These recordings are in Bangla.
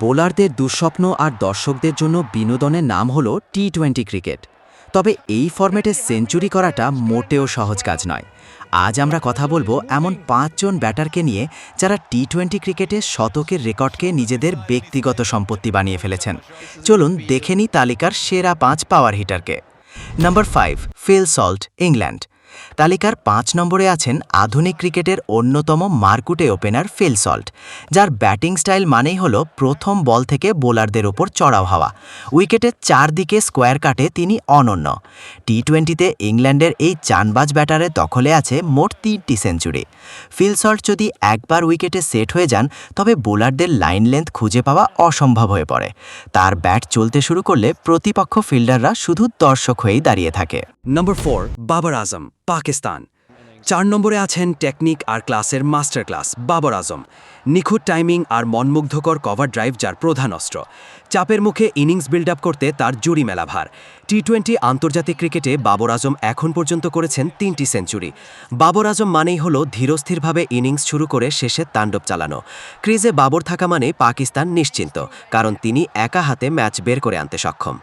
বোলারদের দুঃস্বপ্ন আর দর্শকদের জন্য বিনোদনের নাম হল টি টোয়েন্টি ক্রিকেট। তবে এই ফরম্যাটে সেঞ্চুরি করাটা মোটেও সহজ কাজ নয়। আজ আমরা কথা বলব এমন পাঁচজন ব্যাটারকে নিয়ে যারা টি টোয়েন্টি ক্রিকেটে শতকের রেকর্ডকে নিজেদের ব্যক্তিগত সম্পত্তি বানিয়ে ফেলেছেন। চলুন দেখে নিই তালিকার সেরা পাঁচ power হিটারকে। Number five, Phil Salt, England. তালিকার পাঁচ নম্বরে আছেন আধুনিক ক্রিকেটের অন্যতম মার্কুটে ওপেনার ফিল সল্ট, যার ব্যাটিং স্টাইল মানেই হল প্রথম বল থেকে বোলারদের ওপর চড়াও হওয়া। উইকেটের চারদিকে স্কোয়ার কাটে তিনি অনন্য। টি টোয়েন্টিতে ইংল্যান্ডের এই চানবাজ ব্যাটারের দখলে আছে মোট তিনটি সেঞ্চুরি। ফিল সল্ট যদি একবার উইকেটে সেট হয়ে যান, তবে বোলারদের লাইন লেন্থ খুঁজে পাওয়া অসম্ভব হয়ে পড়ে। তার ব্যাট চলতে শুরু করলে প্রতিপক্ষ ফিল্ডাররা শুধু দর্শক হয়েই দাঁড়িয়ে থাকে। নম্বর ফোর বাবর আজম পাকিস্তান চার নম্বরে আছেন টেকনিক আর ক্লাসের মাস্টার ক্লাস বাবর আজম নিখুঁত টাইমিং আর মনমুগ্ধকর কভার ড্রাইভ যার প্রধান অস্ত্র। চাপের মুখে ইনিংস বিল্ড আপ করতে তার জুড়ি মেলা ভার টি টোয়েন্টি আন্তর্জাতিক ক্রিকেটে বাবর আজম এখন পর্যন্ত করেছেন তিনটি সেঞ্চুরি বাবর আজম মানেই হল ধীরস্থিরভাবে ইনিংস শুরু করে শেষে তাণ্ডব চালানো। ক্রিজে বাবর থাকা মানে পাকিস্তান নিশ্চিন্ত, কারণ তিনি একা হাতে ম্যাচ বের করে আনতে সক্ষম।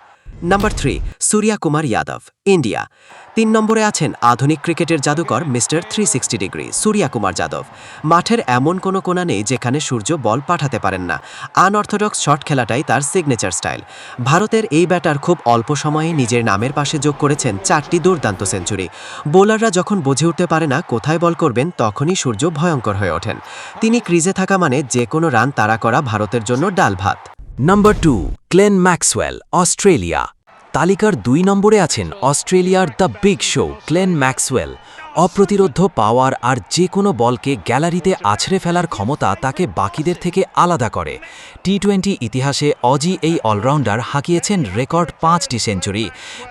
Number three Surya Kumar Yadav India তিন নম্বরে আছেন আধুনিক ক্রিকেটের জাদুকর mister three sixty degree Surya Kumar Yadav মাঠের এমন কোনো কোনা নেই যেখানে সূর্য বল পাঠাতে পারেন না। আনঅর্থোডক্স শট খেলাটাই তার সিগনেচার স্টাইল ভারতের এই ব্যাটার খুব অল্প সময়ে নিজের নামের পাশে যোগ করেছেন চারটি দুর্দান্ত সেঞ্চুরি। বোলাররা যখন বুঝে উঠতে পারে না কোথায় বল করবেন, তখনই সূর্য ভয়ঙ্কর হয়ে ওঠেন। তিনি ক্রিজে থাকা মানে যে কোনো রান তাড়া করা ভারতের জন্য ডাল ভাত। Number two Glenn Maxwell Australia তালিকার দুই নম্বরে আছেন অস্ট্রেলিয়ার the big show Glenn Maxwell. অপ্রতিরোধ power আর যে কোনো বলকে গ্যালারিতে আছড়ে ফেলার ক্ষমতা তাকে বাকিদের থেকে আলাদা করে। টি টোয়েন্টি ইতিহাসে অজি এই অলরাউন্ডার হাঁকিয়েছেন রেকর্ড পাঁচটি সেঞ্চুরি।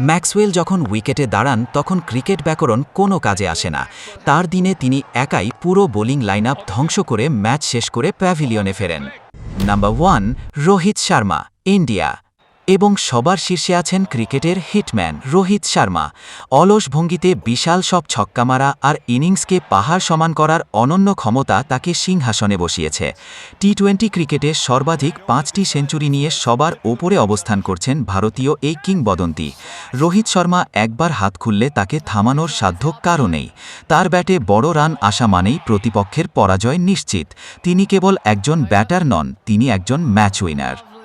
ম্যাক্সওয়েল যখন উইকেটে দাঁড়ান, তখন ক্রিকেট ব্যাকরণ কোনো কাজে আসে না। তার দিনে তিনি একাই পুরো বোলিং লাইন ধ্বংস করে ম্যাচ শেষ করে প্যাভিলিয়নে ফেরেন। Number one Rohit Sharma India এবং সবার শীর্ষে আছেন ক্রিকেটের হিটম্যান রোহিত শর্মা। অলস ভঙ্গিতে বিশাল সব ছক্কা মারা আর ইনিংসকে পাহাড় সমান করার অনন্য ক্ষমতা তাকে সিংহাসনে বসিয়েছে। টি টোয়েন্টি ক্রিকেটে সর্বাধিক পাঁচটি সেঞ্চুরি নিয়ে সবার ওপরে অবস্থান করছেন ভারতীয় এই কিংবদন্তি। রোহিত শর্মা একবার হাত খুললে তাকে থামানোর সাধ্য কারও নেই। তার ব্যাটে বড় রান আসা মানেই প্রতিপক্ষের পরাজয় নিশ্চিত। তিনি কেবল একজন ব্যাটার নন, তিনি একজন ম্যাচ উইনার।